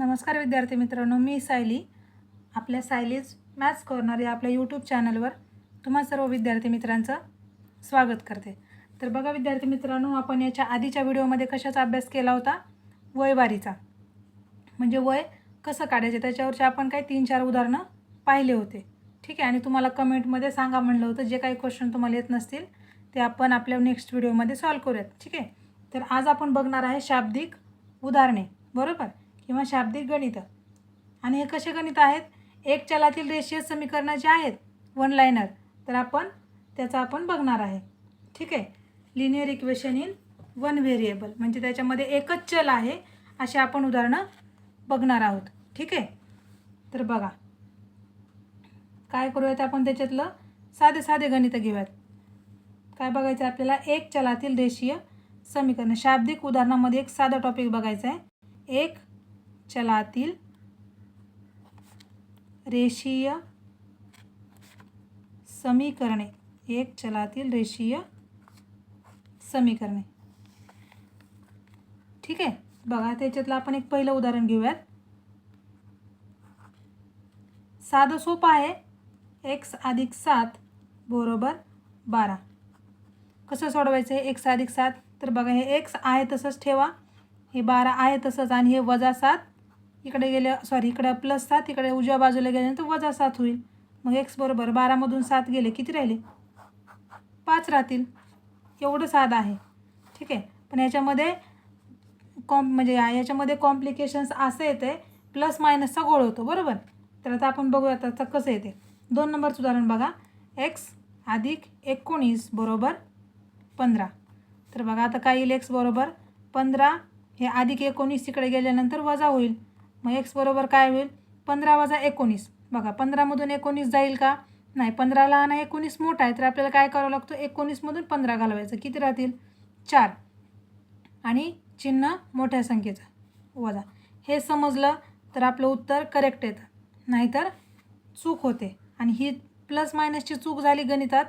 नमस्कार विद्यार्थी मित्रांनो मी सायली. आपल्या सायलीज मॅथ्स कॉर्नर या आपल्या यूट्यूब चॅनलवर तुम्हा सर्व विद्यार्थी मित्रांचं स्वागत करते. तर बघा विद्यार्थी मित्रांनो आपण याच्या आधीच्या व्हिडिओमध्ये कशाचा अभ्यास केला होता? वयवारीचा म्हणजे वय कसं काढायचे? त्याच्यावरचे आपण काही तीन चार उदाहरणं पाहिले होते. ठीक आहे? आणि तुम्हाला कमेंटमध्ये सांगा म्हणलं होतं. जे काही क्वेश्चन तुम्हाला येत नसतील ते आपण आपल्या नेक्स्ट व्हिडिओमध्ये सॉल्व करूयात. ठीक आहे? तर आज आपण बघणार आहे शाब्दिक उदाहरणे. बरोबर? किंवा शाब्दिक गणित. आणि हे कसे गणित आहेत? एक चलातील रेषीय समीकरणं जे आहेत वन लाईनर तर आपण त्याचा आपण बघणार आहे. ठीक आहे? Linear equation in one variable म्हणजे त्याच्यामध्ये एकच चल आहे असे आपण उदाहरणं बघणार आहोत. ठीक आहे? तर बघा. काय करूयात आपण त्याच्यातलं? साधे साधे गणितं घेऊयात. काय बघायचं आहे आपल्याला? एक चलातील रेषीय समीकरण. शाब्दिक उदाहरणामध्ये एक साधा टॉपिक बघायचा आहे एक चलातील रेषीय समीकरणे. एक चलातील रेषीय समीकरणे. ठीक आहे? बघा त्याच्यातलं आपण एक पहिलं उदाहरण घेऊयात. साधं सोपं आहे. एक्स अधिक सात बरोबर बारा. कसं सोडवायचं आहे एक्स अधिक सात. तर बघा हे एक्स आहे तसंच ठेवा. हे बारा आहे तसंच आणि हे वजा सात इकडे गेल्या सॉरी इकडे प्लस सात इकडे उजव्या बाजूला गेल्यानंतर वजा सात होईल. मग एक्स बरोबर बारामधून सात गेले किती राहिले? पाच राहतील. एवढं साधं आहे. ठीक आहे? पण याच्यामध्ये कॉम म्हणजे याच्यामध्ये कॉम्प्लिकेशन्स असं येते प्लस मायनसचा गोळ होतो बरोबर? तर आता आपण बघूया आता कसं येते दोन नंबरचं उदाहरण बघा. एक्स अधिक एकोणीस बरोबर पंधरा. तर बघा आता काय येईल एक्स बरोबर? पंधरा. हे अधिक एकोणीस तिकडे गेल्यानंतर वजा होईल. मग एक्स बरोबर काय होईल? पंधरा वजा एकोणीस. बघा पंधरामधून एकोणीस जाईल का? नाही पंधरा लहान आहे एकोणीस मोठा आहे तर आपल्याला काय करावं लागतं? एकोणीसमधून पंधरा घालवायचं. किती राहतील? चार. आणि चिन्ह मोठ्या संख्येचं. वजा. हे समजलं तर आपलं उत्तर करेक्ट येतं. नाहीतर चूक होते. आणि ही प्लस मायनसची चूक झाली गणितात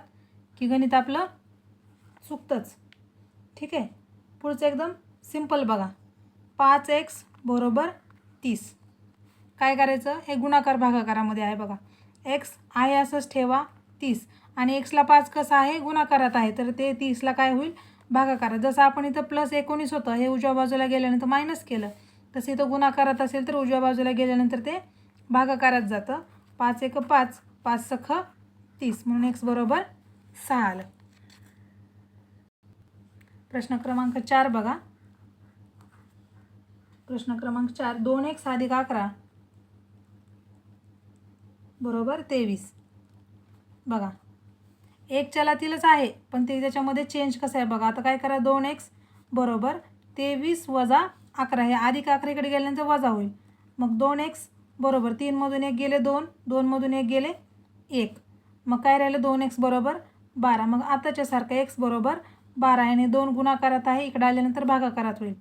की गणित आपलं चुकतंच. ठीक आहे? पुढचं एकदम सिंपल बघा. पाच एक्स बरोबर तीस. काय करायचं? हे गुणाकार भागाकारामध्ये आहे बघा. एक्स आहे असंच ठेवा तीस. आणि एक्सला पाच कसं आहे? गुणाकारात आहे. तर ते तीसला काय होईल? भागाकारात जसं आपण इथं प्लस एकोणीस होतं हे उजव्या बाजूला गेल्यानंतर मायनस केलं. तसं इथं गुणाकारात असेल तर उजव्या बाजूला गेल्यानंतर ते भागाकारात जातं. पाच एक पाच पाच सख तीस. म्हणून एक्स बरोबर सहा आलं. प्रश्न क्रमांक चार बघा. प्रश्न क्रमांक चार दोन एक साधिक अकरा. बरोबर? तेवीस. बघा. एक चलातीलच आहे पण ते त्याच्यामध्ये चेंज कसं आहे बघा. आता काय करा? दोन एक्स बरोबर? तेवीस वजा अकरा. हे अधिक अकरा इकडे गेल्यानंतर वजा होईल. मग दोन एक्स बरोबर? तीनमधून एक गेले दोन दोनमधून एक गेले एक. मग काय राहिलं? दोन एक्स बरोबर? बारा. मग आताच्यासारखं एक्स बरोबर? बारा. आणि दोन गुणाकारात आहे. इकडं आल्यानंतर भागाकारात होईल.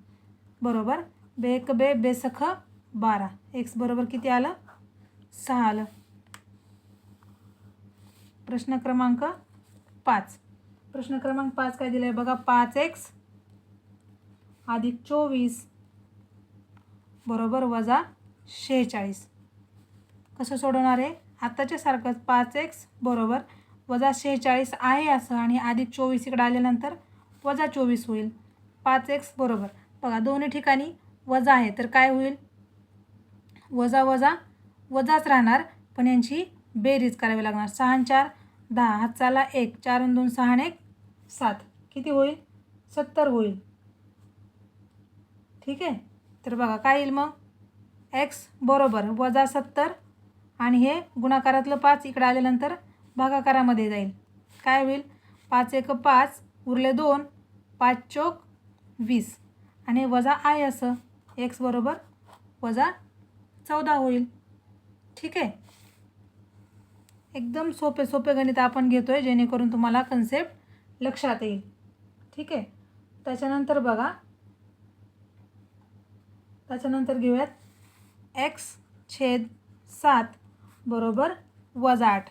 बरोबर? बे एक बे बेसख बारा. एक्स बरोबर किती आलं? सहा आलं. प्रश्न क्रमांक पाच. प्रश्न क्रमांक पाच काय दिलं आहे बघा पाच एक्स अधिक चोवीस बरोबर वजा शेहेचाळीस. कसं सोडवणार आहे आत्ताच्या सारखंच पाच एक्स बरोबर वजा शेहेचाळीस आहे असं आणि अधिक चोवीस इकडं आल्यानंतर वजा चोवीस होईल. पाच एक्स बरोबर. बघा दोन्ही ठिकाणी वजा आहे तर काय होईल? वजा वजा वजाच राहणार. पण यांची बेरीज करावी लागणार. सहा चार दहा. हातचाला एक. चार दोन सहा आणि एक सात. किती होईल? सत्तर होईल. ठीक आहे? तर बघा काय येईल मग? एक्स बरोबर. वजा सत्तर आणि हे गुणाकारातलं पाच इकडं आल्यानंतर भागाकारामध्ये जाईल. काय होईल? पाच एक पाच उरले दोन. पाच चोक वीस. आणि वजा आहे असं. एक्स बरोबर वजा चौदा होईल. ठीक आहे? एकदम सोपे सोपे गणित आपण घेतो आहे जेणेकरून तुम्हाला कन्सेप्ट लक्षात येईल. ठीक आहे? त्याच्यानंतर बघा. त्याच्यानंतर घेऊयात. एक्स छेद सात बरोबर वजा आठ.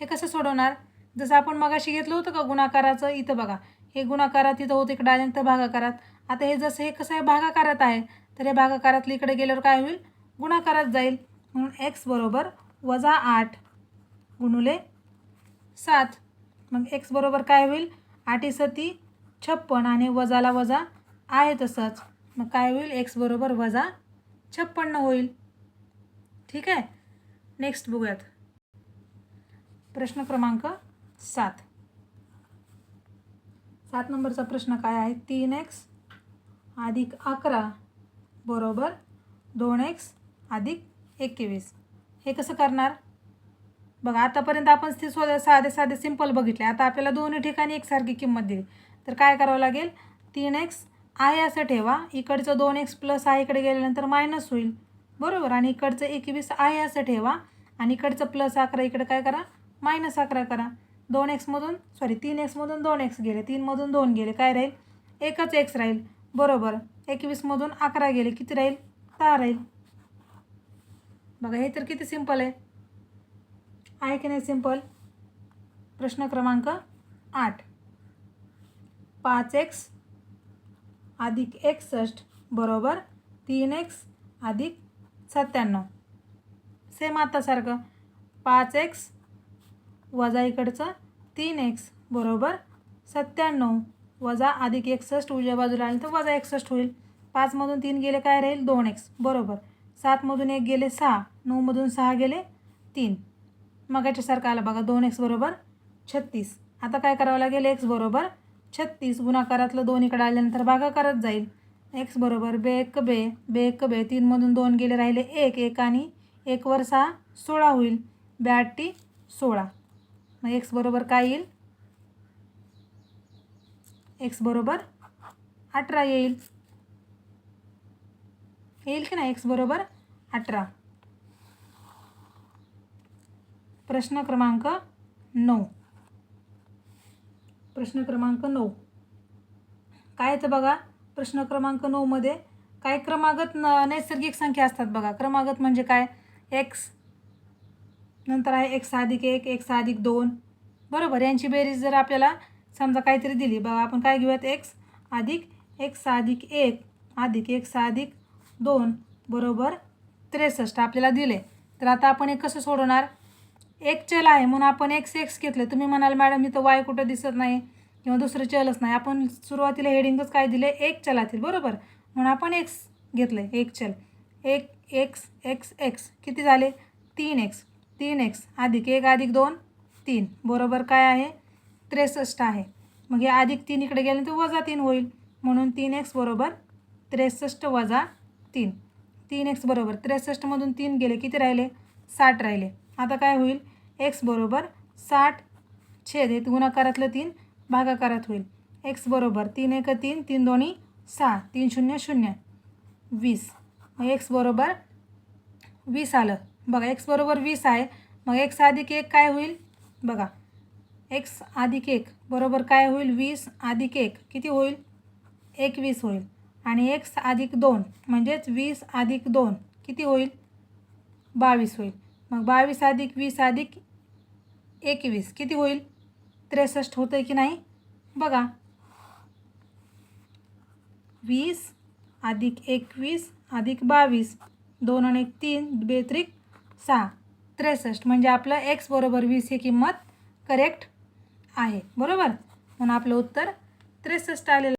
हे कसं सोडवणार? जसं आपण मगाशी घेतलं होतं का गुणाकाराचं? इथं बघा. हे गुणाकारात इथं होतं इकडं आल्यानंतर भागाकारात. आता हे जसं हे कसं आहे? भागाकारात आहे. तर हे भागाकारातलं इकडे गेल्यावर काय होईल? गुणाकारात जाईल. म्हणून एक्स बरोबर वजा आठ गुणुले सात. मग एक्स बरोबर काय होईल? आठी सती छप्पन आणि वजाला वजा आहे तसंच. मग काय होईल? एक्स बरोबर वजा छप्पन्न होईल. ठीक आहे? नेक्स्ट बघूयात. प्रश्न क्रमांक सात. सात नंबरचा प्रश्न काय आहे? तीन एक्स अधिक अकरा बरोबर दोन एक्स अधिक एकवीस. हे कसं करणार? बघा आतापर्यंत आपण ते सो साधे साधे सिंपल बघितले. आता आपल्याला दोन्ही ठिकाणी एकसारखी किंमत दिली. तर काय करावं लागेल? तीन एक्स आहे असं ठेवा. इकडचं दोन एक्स प्लस आहे इकडे गेल्यानंतर मायनस होईल. बरोबर? आणि इकडचं एकवीस आहे असं ठेवा. आणि इकडचं प्लस अकरा इकडे काय करा? मायनस अकरा करा. दोन एक्समधून सॉरी तीन एक्समधून दोन एक्स गेले. तीनमधून दोन गेले. काय राहील? एकच एक्स राहील. बरोबर. एकवीसमधून अकरा गेले. किती राहील? दहा राहील. बघा हे तर किती सिंपल आहे. आहे की नाही सिंपल प्रश्न क्रमांक आठ. पाच एक्स अधिक एकसष्ट बरोबर तीन एक्स अधिक सत्त्याण्णव. सेम आतासारखं पाच एक्स वजा इकडचं तीन एक्स बरोबर सत्त्याण्णव. वजा अधिक एकसष्ट उजव्या बाजूला आली तर वजा एकसष्ट होईल. पाचमधून तीन गेले काय राहील? दोन एक्स. बरोबर. सातमधून एक गेले सहा. नऊमधून सहा गेले तीन. मग याच्यासारखं आलं बघा. दोन एक्स बरोबर छत्तीस. आता काय करावं लागेल? एक्स बरोबर छत्तीस. गुणाकारातलं दोन इकडे आल्यानंतर भागाकारात जाईल. एक्स बरोबर बे एक बे. बे एक बे. तीनमधून दोन गेले राहिले एक. एक आणि एक वर सहा सोळा होईल. ब्याटी सोळा. मग एक्स बरोबर काय येईल? एक्स बरोबर अठरा येईल. येईल की नाही? एक्स बरोबर अठरा. प्रश्न क्रमांक नऊ. प्रश्न क्रमांक नऊ. काय येतं बघा? प्रश्न क्रमांक नऊमध्ये काय क्रमागत न नैसर्गिक संख्या असतात बघा. क्रमागत म्हणजे काय? एक्स नंतर आहे एक्स अधिक एक एक्स अधिक दोन. बरोबर. यांची बेरीज जर आपल्याला समजा काहीतरी दिली बघा आपण काय घेऊयात? एक्स अधिक एक्स अधिक एक अधिक एक्स अधिक दोन बरोबर त्रेसष्ट आपल्याला दिले. तर आता आपण हे कसं सोडवणार? एक चल आहे म्हणून आपण एक्स एक्स घेतलं. तुम्ही म्हणाल मॅडम इथं वाय कुठं दिसत नाही किंवा दुसरं चलच नाही. आपण सुरुवातीला हेडिंगच काय दिले? एक चलातील बरोबर? म्हणून आपण एक्स घेतलं आहे एक चल. एक एक्स एक्स एक्स किती झाले? तीन एक्स तीन एक्स अधिक एक अधिक दोन तीन. बरोबर काय आहे? त्रेसष्ट आहे. मग हे अधिक तीन इकडे गेल्यानंतर वजा तीन होईल. म्हणून तीन एक्स बरोबर त्रेसष्ट वजा तीन. तीन एक्स बरोबर त्रेसष्टमधून तीन गेले किती राहिले? साठ राहिले. आता काय होईल? एक्स बरोबर साठ छेद हे गुणाकारातलं तीन भागाकारात होईल. एक्स बरोबर तीन एक तीन तीन दोन्ही सहा तीन शून्य शून्य वीस. मग एक्स बरोबर वीस आलं. बघा एक्स बरोबर वीस आहे. मग एक्स अधिक एक काय होईल? बघा एक्स अधिक एक. बरोबर काय होईल? वीस अधिक एक. किती होईल? एकवीस होईल. आणि एक्स अधिक दोन. म्हणजेच वीस अधिक दोन. किती होईल? बावीस होईल. मग बावीस अधिक वीस अधिक एकवीस. किती होईल? त्रेसष्ट होतं आहे की नाही? बघा. वीस अधिक एकवीस अधिक बावीस. दोन आणि एक तीन बेत्रिक सहा. त्रेसष्ट. म्हणजे आपलं एक्स बरोबर वीस ही किंमत करेक्ट आहे. बरोबर? म्हणून आपलं उत्तर त्रेसष्ट आलेलं